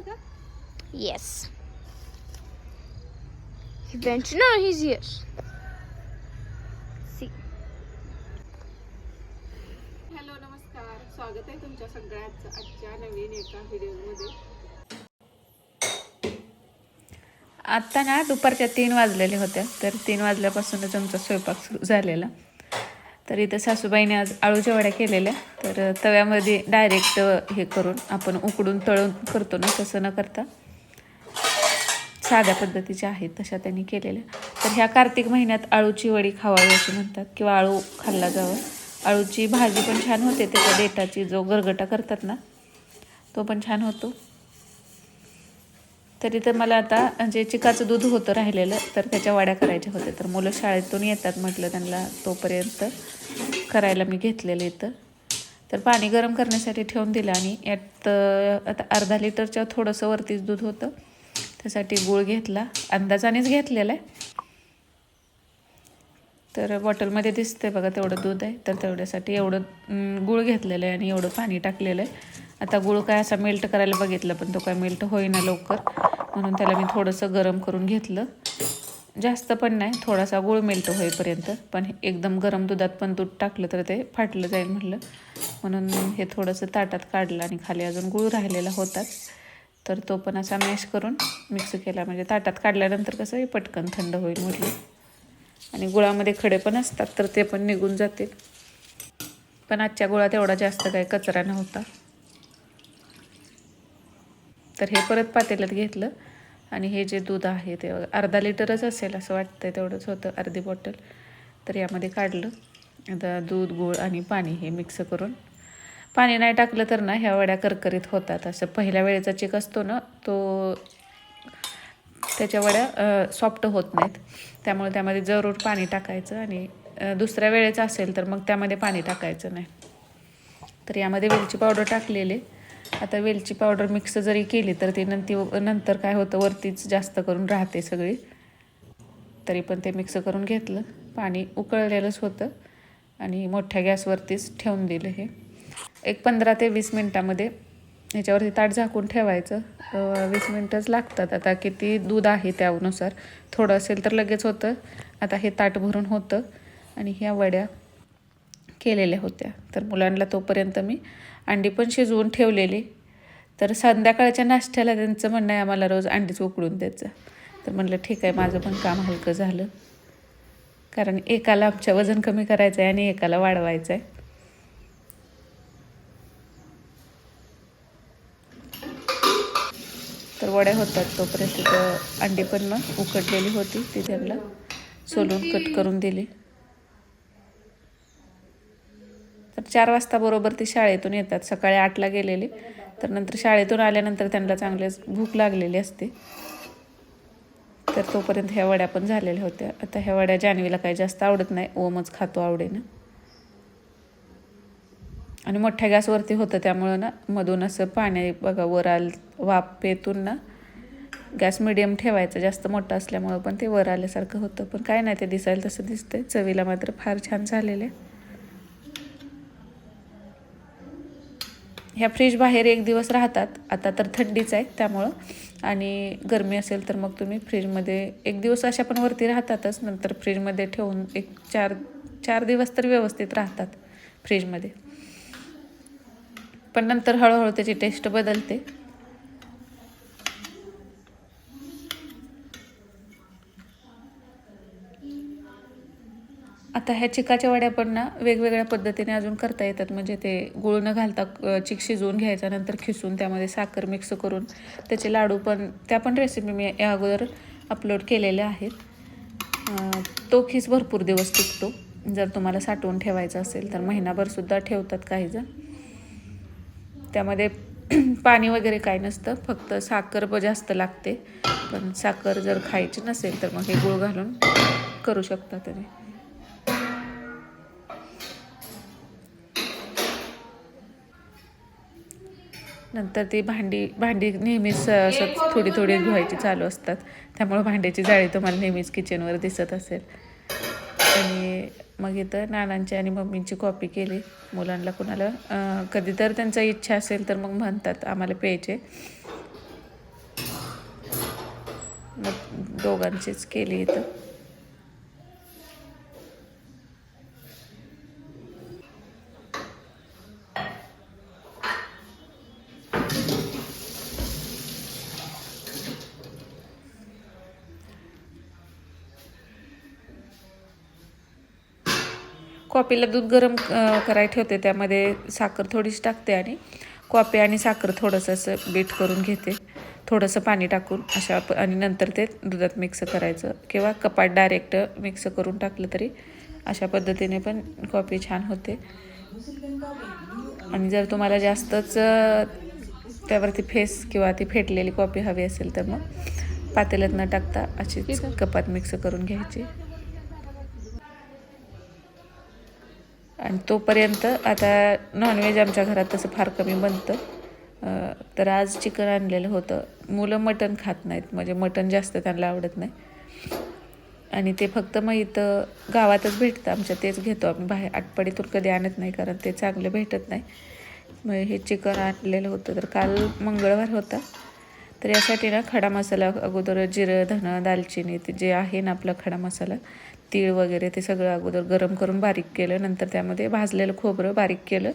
का Yes. He bent. No, he's here. See. Hello नमस्कार स्वागत आहे तुमच्या सगळ्यांचं आजच्या नवीन एका व्हिडिओमध्ये आत्ता ना दुपारच्या तीन वाजलेल्या होत्या तर तीन वाजल्यापासूनच आमचा स्वयंपाक सुरू झालेला तर इथं सासूबाईने आज आळूच्या वड्या केलेल्या. तर तव्यामध्ये डायरेक्ट हे करून आपण उकडून तळून करतो ना तसं न करता. साध्या पद्धतीच्या आहेत तशा त्यांनी केलेल्या. तर ह्या कार्तिक महिन्यात आळूची वडी खावावी असे म्हणतात किंवा आळू खाल्ला जावं. आळूची भाजी पण छान होते त्याच्या देटाची जो गरगटा करतात ना तो पण छान होतो. तरी तर मला आता जे चिकाचं दूध होतं राहिलेलं तर त्याच्या वाड्या करायच्या होत्या. तर मुलं शाळेतून येतात म्हटलं त्यांना तोपर्यंत करायला मी घेतलेलं इथं. तर पाणी गरम करण्यासाठी ठेवून दिलं आणि यात आता अर्धा लिटरच्या थोडंसं वरतीच दूध होतं. त्यासाठी गूळ घेतला. अंदाजानेच घेतलेला आहे. तर बॉटलमध्ये दिसते बघा तेवढं दूध आहे. तर तेवढ्यासाठी एवढं गूळ घेतलेलं आहे आणि एवढं पाणी टाकलेलं आहे. आता गुळ काय असा मेल्ट करायला बघितलं पण तो काय मेल्ट होईना लवकर. म्हणून त्याला मी थोडंसं गरम करून घेतलं. जास्त पण नाही थोडासा गुळ मेल्ट होईपर्यंत. पण एकदम गरम दुधात पण दूध टाकलं तर ते फाटलं जाईल म्हटलं म्हणून हे थोडंसं ताटात काढलं आणि खाली अजून गुळ राहिलेला होताच. तर तो पण असा मॅश करून मिक्स केला. म्हणजे ताटात काढल्यानंतर कसं हे पटकन थंड होईल म्हटलं. आणि गुळामध्ये खडे पण असतात तर ते पण निघून जातील. पण आजच्या गुळात एवढा जास्त काही कचरा नव्हता. तर हे परत पातेल्यात घेतलं. आणि हे जे दूध आहे ते अर्धा लिटरच असेल असं वाटतंय तेवढंच होतं अर्धी बॉटल. तर यामध्ये काढलं. आता दूध गूळ आणि पाणी हे मिक्स करून. पाणी नाही टाकलं तर ना ह्या वड्या करकरीत होतात. असं पहिल्या वेळेचा चिक असतो ना तो त्याच्या वड्या सॉफ्ट होत नाहीत. त्यामुळे त्यामध्ये जरूर पाणी टाकायचं आणि दुसऱ्या वेळेचं असेल तर मग त्यामध्ये पाणी टाकायचं नाही. तर यामध्ये वेलची पावडर टाकलेली. आता वेलची पावडर मिक्स जरी केली तर ती नंतर नंतर काय होतं वरतीच जास्त करून राहते सगळी. तरी पण ते मिक्स करून घेतलं. पाणी उकळलेलंच होतं आणि मोठ्या गॅसवरतीच ठेवून दिलं हे. एक पंधरा ते वीस मिनटामध्ये ह्याच्यावरती ताट झाकून ठेवायचं. वीस मिनटंच लागतात. आता किती दूध आहे त्यानुसार. थोडं असेल तर लगेच होतं. आता हे ताट भरून होतं. आणि ह्या वड्या केलेल्या होत्या. तर मुलांना तोपर्यंत मी अंडी पण शिजवून ठेवलेली. तर संध्याकाळच्या नाश्त्याला त्यांचं म्हणणं आहे आम्हाला रोज अंडीच उकडून द्यायचं. तर म्हणलं ठीक आहे माझं पण काम हलकं झालं. कारण एकाला आमच्या वजन कमी करायचं आहे आणि एकाला वाढवायचं आहे तर वड्या होतात तोपर्यंत तिथं अंडी पण मग उकडलेली होती. ती त्यांना सोलून कट करून दिली. तर चार वाजता बरोबर ती शाळेतून येतात सकाळी आठला गेलेले. तर नंतर शाळेतून आल्यानंतर त्यांना चांगलेच भूक लागलेली असते. तर तोपर्यंत ह्या वड्या पण झालेल्या होत्या. आता ह्या वड्या जान्हवीला काही जास्त आवडत नाही ओमच खातो आवडेनं. आणि मोठ्या गॅसवरती होतं त्यामुळं ना मधून असं पाणी बघा वर आल वापेतून ना गॅस मिडियम ठेवायचा जास्त मोठा असल्यामुळं पण ते वर आल्यासारखं होतं. पण काय नाही ते दिसायला तसं दिसतंय. चवीला मात्र फार छान झालेलं आहे. ह्या फ्रीज बाहेर एक दिवस राहतात. आता तर थंडीच आहे त्यामुळं. आणि गरमी असेल तर मग तुम्ही फ्रीजमध्ये एक दिवस अशा पण वरती राहतातच. नंतर फ्रीजमध्ये ठेवून एक चार चार दिवस तर व्यवस्थित राहतात फ्रीजमध्ये. पण नंतर हळूहळू त्याची टेस्ट बदलते. आता ह्या चिकाच्या वड्या पण ना वेगवेगळ्या पद्धतीने अजून करता येतात. म्हणजे ते गुळ न घालता चिक शिजवून घ्यायचा नंतर खिसून त्यामध्ये साखर मिक्स करून त्याचे लाडू पण त्या पण रेसिपी मी या अगोदर अपलोड केलेल्या आहेत. तो खीस भरपूर दिवस टिकतो. जर तुम्हाला साठवून ठेवायचा असेल तर महिनाभरसुद्धा ठेवतात काहीजण. त्यामध्ये पाणी वगैरे काय नसतं. फक्त साखर ब जास्त लागते. पण साखर जर खायची नसेल तर मग हे गुळ घालून करू शकता तुम्ही. नंतर ती भांडी भांडी नेहमीच असं थोडी थोडी धुवायची चालू असतात. त्यामुळं भांड्याची जाळी तुम्हाला नेहमीच किचनवर दिसत असेल. आणि मग इथं नानांची आणि मम्मींची कॉपी केली. मुलांना कुणाला कधी तर त्यांचा इच्छा असेल तर मग म्हणतात आम्हाला प्यायचे. मग दोघांचीच केली इथं. कॉफीला दूध गरम करायला ठेवते. त्यामध्ये साखर थोडीशी टाकते आणि कॉफी आणि साखर थोडंसं असं बीट करून घेते. थोडंसं पाणी टाकून अशा आणि नंतर ते दुधात मिक्स करायचं. किंवा कपात डायरेक्ट मिक्स करून टाकलं तरी अशा पद्धतीने पण कॉफी छान होते. आणि जर तुम्हाला जास्तच त्यावरती फेस किंवा ती फेटलेली कॉफी हवी असेल तर मग पातेल्यात न टाकता अशीच कपात मिक्स करून घ्यायची. आणि तोपर्यंत आता नॉनव्हेज आमच्या घरात तसं फार कमी बनतं. तर आज चिकन आणलेलं होतं. मुलं मटण खात नाहीत. म्हणजे मटण जास्त त्यांना आवडत नाही. आणि ते फक्त मग इथं गावातच भेटतं. आमच्या तेच घेतो आम्ही बाहेर. आटपाडीतून कधी आणत नाही कारण ते चांगलं भेटत नाही. मग हे चिकन आणलेलं होतं. तर काल मंगळवार होता. तर यासाठी ना खडा मसाला अगोदर जिरं धनं दालचिनी ते जे आहे ना आपला खडा मसाला तीळ वगैरे ते सगळं अगोदर गरम करून बारीक केलं नंतर त्यामध्ये भाजलेलं खोबरं बारीक केलं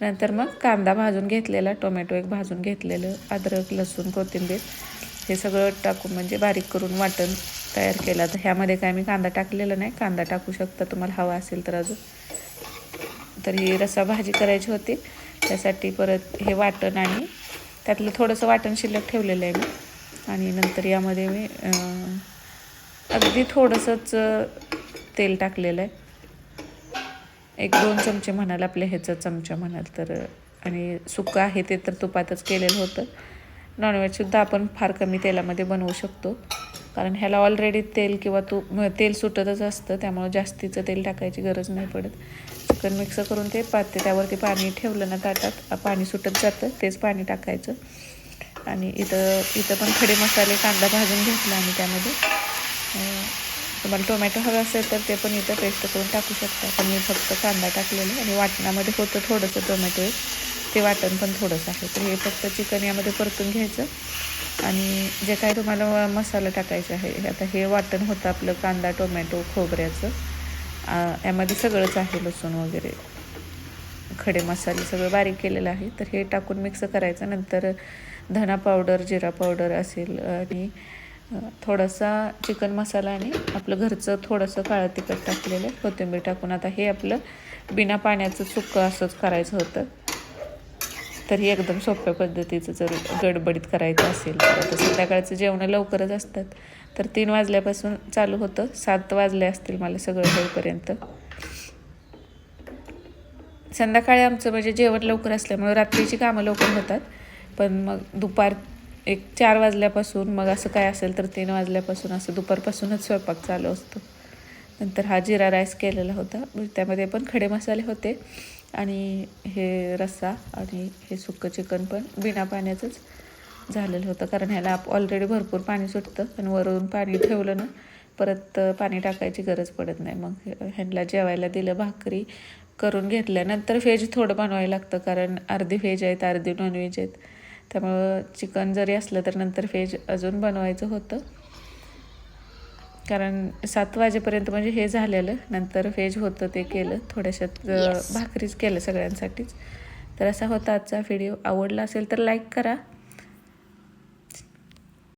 नंतर मग कांदा भाजून घेतलेला टोमॅटो एक भाजून घेतलेलं अद्रक लसूण कोथिंबीर हे सगळं टाकून म्हणजे बारीक करून वाटण तयार केलं. तर ह्यामध्ये काय मी कांदा टाकलेला नाही कांदा टाकू शकता तुम्हाला हवा असेल तर अजून. तर ही रसा भाजी करायची होती त्यासाठी परत हे वाटण आणि त्यातलं थोडंसं वाटण शिल्लक ठेवलेलं आहे मी. आणि नंतर यामध्ये मी अगदी थोडंसंच तेल टाकलेलं आहे. एक दोन चमचे म्हणाल आपल्या ह्याचं चमचा म्हणाल तर आणि सुकं आहे ते तर तुपातच केलेलं होतं. नॉनव्हेजसुद्धा आपण फार कमी तेलामध्ये बनवू शकतो. कारण ह्याला ऑलरेडी तेल किंवा तूप तेल सुटतच असतं त्यामुळे जास्तीचं तेल टाकायची गरज नाही पडत. चिकन मिक्स करून ते पाते त्यावरती पाणी ठेवलं ना ताटात पाणी सुटत जातं तेच पाणी टाकायचं. आणि इथं इथं पण खडे मसाले कांदा भाजून घेतला आम्ही त्यामध्ये. तुम्हाला टोमॅटो हवं असेल तर ते पण इथं पेस्ट करून टाकू शकता. पण मी फक्त कांदा टाकलेला आणि वाटणामध्ये होतं थोडंसं टोमॅटो ते वाटण पण थोडंसं आहे. तर हे फक्त चिकन यामध्ये परतून घ्यायचं. आणि जे काय तुम्हाला मसाला टाकायचा आहे आता हे वाटण होतं आपलं कांदा टोमॅटो खोबऱ्याचं. यामध्ये सगळंच आहे लसूण वगैरे. खडे मसाले सगळं बारीक केलेलं आहे. तर हे टाकून मिक्स करायचं. नंतर धना पावडर जिरा पावडर असेल आणि थोडासा चिकन मसाला आणि आपलं घरचं थोडंसं काळं तिखट टाकलेलं आहे कोथिंबीर टाकून. आता हे आपलं बिना पाण्याचं सुकं असंच करायचं होतं. तर एकदम सोप्या पद्धतीचं जर गडबडीत करायचं असेल तर. संध्याकाळचं जेवणं लवकरच असतात. तर तीन वाजल्यापासून चालू होतं. सात वाजले असतील मला सगळं होईपर्यंत. संध्याकाळी आमचं म्हणजे जेवण लवकर असल्यामुळे रात्रीची कामं लवकर होतात. पण मग दुपार एक चार वाजल्यापासून मग असं काय असेल तर तीन वाजल्यापासून असं दुपारपासूनच स्वयंपाक चालू असतो. नंतर हा जिरा राईस केलेला होता. त्यामध्ये पण खडे मसाले होते आणि हे रस्सा आणि हे सुक्कं चिकन पण बिना पाण्याचंच झालेलं होतं. कारण ह्याला ऑलरेडी भरपूर पाणी सुटतं आणि वरून पाणी ठेवलं ना परत पाणी टाकायची गरज पडत नाही. मग ह्यांना जेवायला दिलं भाकरी करून घेतल्यानंतर व्हेज थोडं बनवायला लागतं. कारण अर्धी व्हेज आहेत अर्धी नॉनव्हेज आहेत. त्यामुळं चिकन जरी असलं तर नंतर व्हेज अजून बनवायचं होतं. कारण सात वाजेपर्यंत म्हणजे हे झालेलं नंतर व्हेज होतं ते केलं थोड्याशात Yes. भाकरीच केलं सगळ्यांसाठीच. तर असा होता आजचा व्हिडिओ आवडला असेल तर लाईक करा.